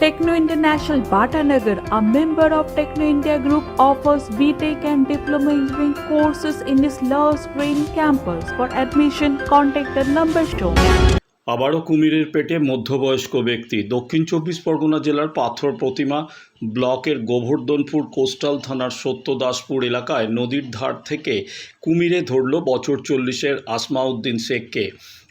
Techno International Bhatanagar, a member of Techno India Group, offers BTEC and Diploma Engineering courses in its Love Green campus. For admission, contact the number shown. আবারও কুমিরের পেটে মধ্যবয়স্ক ব্যক্তি দক্ষিণ চব্বিশ পরগনা জেলার পাথর প্রতিমা ব্লকের গোবর্ধনপুর কোস্টাল থানার সত্যদাসপুর এলাকায় নদীর ধার থেকে কুমিরে ধরল বছর চল্লিশের আসমাউদ্দিন শেখকে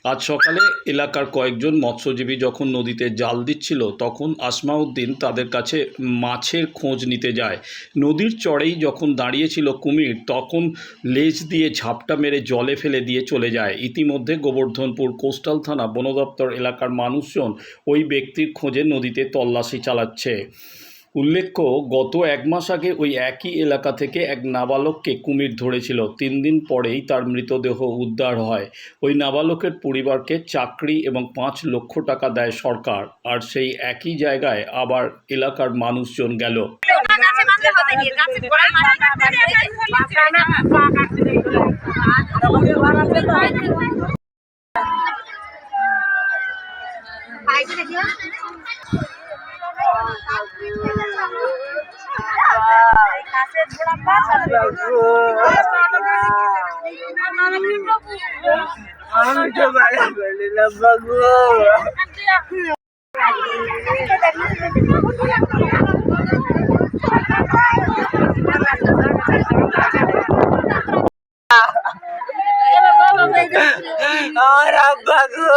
আজ সকালে এলাকার কয়েকজন মৎস্যজীবী যখন নদীতে জাল দিচ্ছিল, তখন আসমাউদ্দিন তাদের কাছে মাছের খোঁজ নিতে যায়। নদীর চড়েই যখন দাঁড়িয়েছিল কুমির, তখন লেজ দিয়ে ঝাপটা মেরে জলে ফেলে দিয়ে চলে যায়। ইতিমধ্যে গোবর্ধনপুর কোস্টাল থানা বন দপ্তর এলাকার মানুষজন ওই ব্যক্তির খোঁজে নদীতে তল্লাশি চালাচ্ছে। উল্লেখ্য গত এক মাস আগে ওই একই এলাকা থেকে এক নাবালককে কুমির ধরেছিল। তিন দিন পরেই তার মৃতদেহ উদ্ধার হয়। ওই নাবালকের পরিবারকে চাকরি এবং পাঁচ লক্ষ টাকা দেয় সরকার। আর সেই একই জায়গায় আবার এলাকার মানুষজন গেল গাছে বাঁধলে হবে কি? গাছে গোড়ায় মাথা কাটতে দিয়ে গাছ ফেলে দিচ্ছে। পাইছে দেখিও। গাছের গোড়া পাশ আর আমি তো বাড়ি বলিলাম বাবু আমার আব্বা গো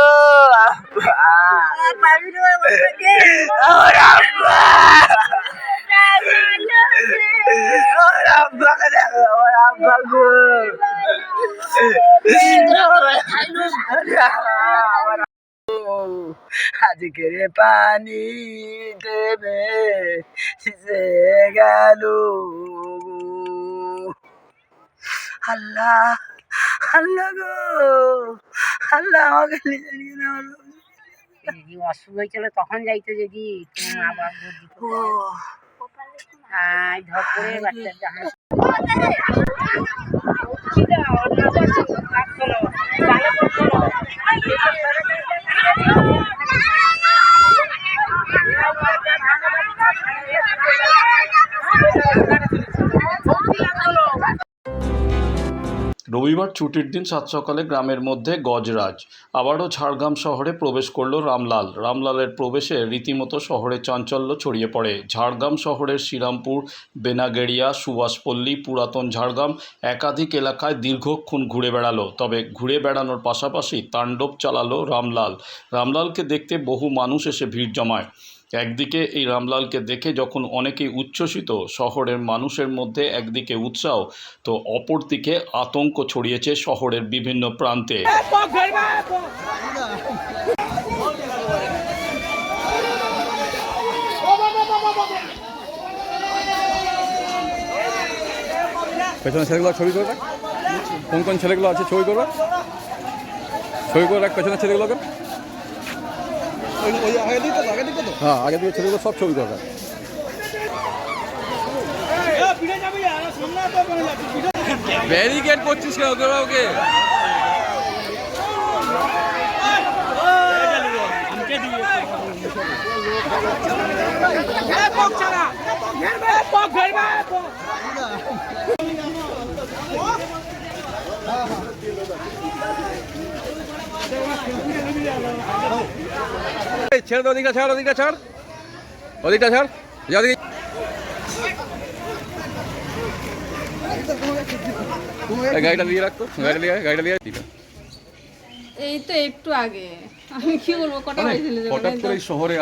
আব্বা আমার আব্বা আমার আব্বাকে দেখো আমার আব্বা গো আমার আজকের পানি দেবে সে গেল আল্লাহ আল্লাহ গো আল্লাহ আমাকে নিয়ে গো। যদি অসুখ হয়েছিল তখন যাইতো যদি মা আর ধর করে বাচ্চা রবিবার ছুটির দিন সাত সকালে গ্রামের মধ্যে গজরাজ, আবারও ঝাড়গ্রাম শহরে প্রবেশ করল রামলাল। রামলালের প্রবেশে রীতিমতো শহরে চাঞ্চল্য ছড়িয়ে পড়ে। ঝাড়গ্রাম শহরের শ্রীরামপুর, বেনাগেড়িয়া, সুভাষপল্লী, পুরাতন ঝাড়গ্রাম একাধিক এলাকায় দীর্ঘক্ষণ ঘুরে বেড়ালো। তবে ঘুরে বেড়ানোর পাশাপাশি তাণ্ডব চালালো রামলাল। রামলালকে দেখতে বহু মানুষ এসে ভিড় জমায়। একদিকে এই রামলালকে দেখে যখন অনেকেই উচ্ছ্বসিত, শহরের মানুষের মধ্যে একদিকে উৎসাহ, তো অপরদিকে আতঙ্ক ছড়িয়েছে শহরের বিভিন্ন প্রান্তে। পেছনে ছেলেগুলো ছবি করে রাখ কোন কোন ছেলেগুলো আছে ছবি করে রাখ ছবি করে রাখ পেছনে ছেলেগুলোকে? হ্যাঁ আগে দিকে ছেলেগুলো সব ছবি করে রাখ ব্যারিকেড করছিস কেন তোরা ওকে? এই, ছেড়ে দে ওদিকটা ছাড় ওদিকটা ছাড়। ওদিকটা ছাড়। যা গাড়িটা দিয়ে রাখতো গাড়িটা দিয়ে গাড়িটা দিয়ে আয়। এই তো একটু আগে। আমি কি বলব কটা হঠাৎ করে শহরে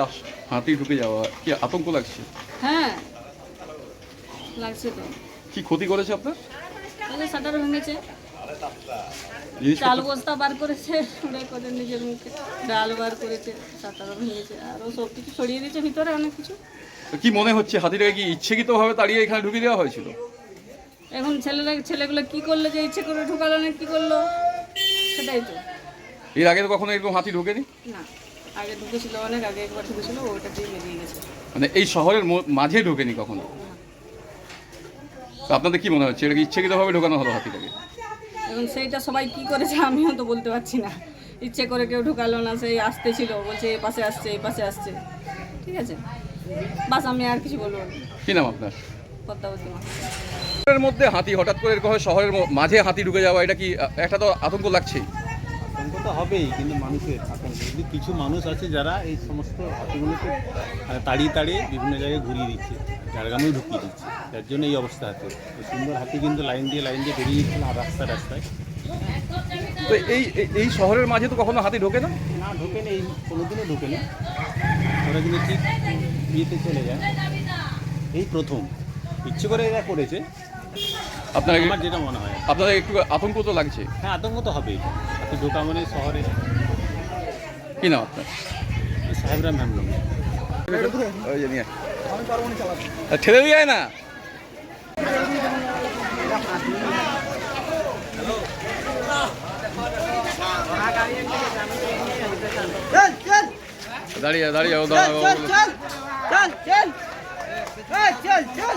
হাতি ঢুকে যাওয়া কি আতঙ্ক লাগছে? হ্যাঁ। লাগছে তো। কি ক্ষতি করেছে আপনার? শাটার ভেঙেছে। জিনিসপত্র চাল বস্তা বার করেছে করে নিজের মুখে ডাল বার করেছে শাটারও ভেঙেছে আরও সব কিছু ছড়িয়ে দিয়েছে ভিতরে অনেক কিছু। কি মনে হচ্ছে হাতিটাকে কি ইচ্ছেকৃতভাবে তাড়িয়ে এখানে ঢুকিয়ে দেওয়া হয়েছিল? এখন ছেলেরা ছেলেগুলো কি করল যে ইচ্ছে করে ঢুকালো না কি করল? সেটাই তো। এর আগে তো কখনো এরকম হাতি ঢোকেনি? না আগে ঢুকেছিল অনেক আগে একবার ঢুকেছিল ওইটা দিয়ে বেরিয়ে গেছে। মানে এই শহরের মাঝে ঢোকেনি কখনো? আপনাদের কি মনে হচ্ছে এটা কি ইচ্ছেকৃতভাবে ঢোকানো হলো হাতিটাকে? এখন সেইটা সবাই কি করেছে আমিও তো বলতে পারছি না। ইচ্ছে করে কেউ ঢুকালো না সেই আসতে ছিল বলছে এই পাশে আসছে এই পাশে আসছে। ঠিক আছে? বাস আমি আর কিছু বলব কি নাম আপনার? পদ্মাবতী মা। শহরের মধ্যে হাতি হঠাৎ করে শহরের মাঝে হাতি ঢুকে যাওয়া এটা কি একটা তো আতঙ্ক লাগছেই। হবেই কিন্তু মানুষের আতঙ্ক। কিন্তু কিছু মানুষ আছে যারা এই সমস্ত হাতিগুলোকে তাড়িয়ে তাড়িয়ে বিভিন্ন জায়গায় ঘুরিয়ে দিচ্ছে ঝাড়গ্রামেও ঢুকিয়ে দিচ্ছে। যার জন্য এই অবস্থা আছে এই সুন্দর হাতি কিন্তু লাইন দিয়ে লাইন দিয়ে বেরিয়ে যাচ্ছিল আর রাস্তা রাস্তায়। তো এই এই- এই শহরের মাঝে তো কখনো হাতি ঢোকে না? না ঢোকে না এই কোনোদিনও ঢোকে না। ওরা কিন্তু ঠিক ইয়েতে চলে যায়। এই প্রথম। ইচ্ছে করে এরা করেছে। আপনার আমার যেটা মনে হয় আপনাদের একটু আতঙ্ক তো লাগছে হ্যাঁ আতঙ্ক তো হবেই হাতি ঢোকা মানে শহরে কি নাম আপনার সাহেবরা আর ঠেলে দিয়ে যায় না চল চল দাঁড়িয়ে দাঁড়িয়ে ও চল দাঁড়াও চল চল চল চল চল